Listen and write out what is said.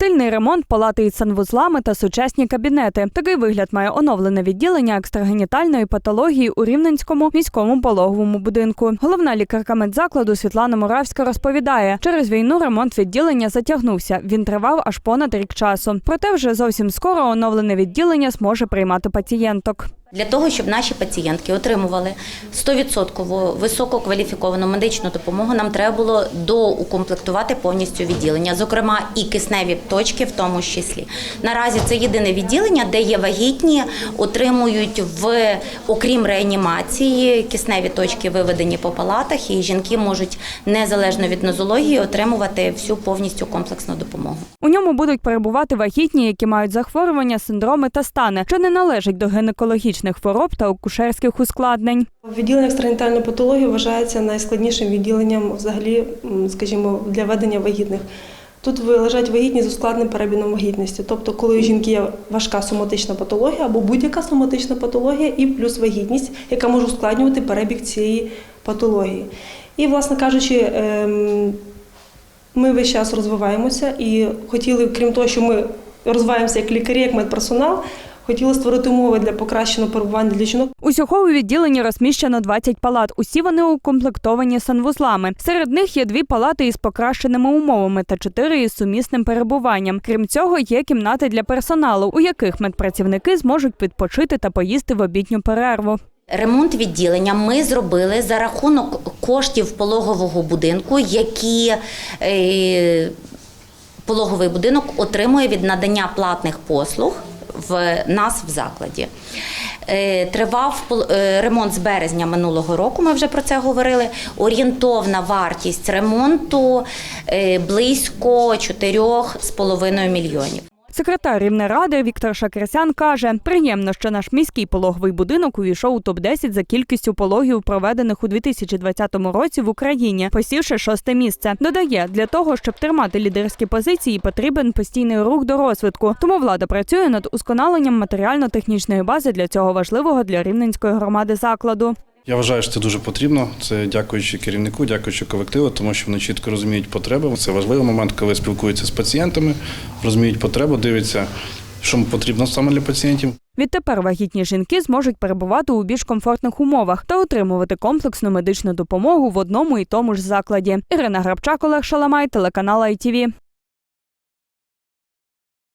Стильний ремонт, палати із санвузлами та сучасні кабінети. Такий вигляд має оновлене відділення екстрагенітальної патології у Рівненському міському пологовому будинку. Головна лікарка медзакладу Світлана Муравська розповідає, через війну ремонт відділення затягнувся. Він тривав аж понад рік часу. Проте вже зовсім скоро оновлене відділення зможе приймати пацієнток. Для того, щоб наші пацієнтки отримували 100% висококваліфіковану медичну допомогу, нам треба було доукомплектувати повністю відділення, зокрема і кисневі точки, в тому числі. Наразі це єдине відділення, де є вагітні, отримують в окрім реанімації кисневі точки виведені по палатах, і жінки можуть незалежно від нозології отримувати всю повністю комплексну допомогу. У ньому будуть перебувати вагітні, які мають захворювання, синдроми та стани, що не належать до гінекологічних хвороб та акушерських ускладнень. Відділення екстрагенітальної патології вважається найскладнішим відділенням взагалі, скажімо, для ведення вагітних. Тут лежать вагітні з ускладненим перебігом вагітності. Тобто, коли у жінки є важка соматична патологія або будь-яка соматична патологія, і плюс вагітність, яка може ускладнювати перебіг цієї патології. І, власне кажучи, ем, ми весь час розвиваємося і хотіли, крім того, що ми розвиваємося як лікарі, як медперсонал, хотіли створити умови для покращеного перебування для жінок. Усього у відділенні розміщено 20 палат. Усі вони укомплектовані санвузлами. Серед них є дві палати із покращеними умовами та чотири із сумісним перебуванням. Крім цього, є кімнати для персоналу, у яких медпрацівники зможуть відпочити та поїсти в обідню перерву. Ремонт відділення ми зробили за рахунок коштів пологового будинку, які е, пологовий будинок отримує від надання платних послуг в нас в закладі. Е, Тривав е, ремонт з березня минулого року. Ми вже про це говорили. Орієнтовна вартість ремонту е, близько 4,5 мільйонів. Секретар Рівнеради Віктор Шакерсян каже: приємно, що наш міський пологовий будинок увійшов у топ 10 за кількістю пологів, проведених у 2020 році в Україні, посівши шосте місце. Додає, для того, щоб тримати лідерські позиції, потрібен постійний рух до розвитку. Тому влада працює над усконаленням матеріально-технічної бази для цього важливого для рівненської громади закладу. Я вважаю, що це дуже потрібно. Це дякуючи керівнику, дякуючи колективу, тому що вони чітко розуміють потреби. Це важливий момент, коли спілкуються з пацієнтами, розуміють потребу, дивляться, що потрібно саме для пацієнтів. Відтепер вагітні жінки зможуть перебувати у більш комфортних умовах та отримувати комплексну медичну допомогу в одному і тому ж закладі. Ірина Грабчак, Олег Шаламай, телеканал ITV.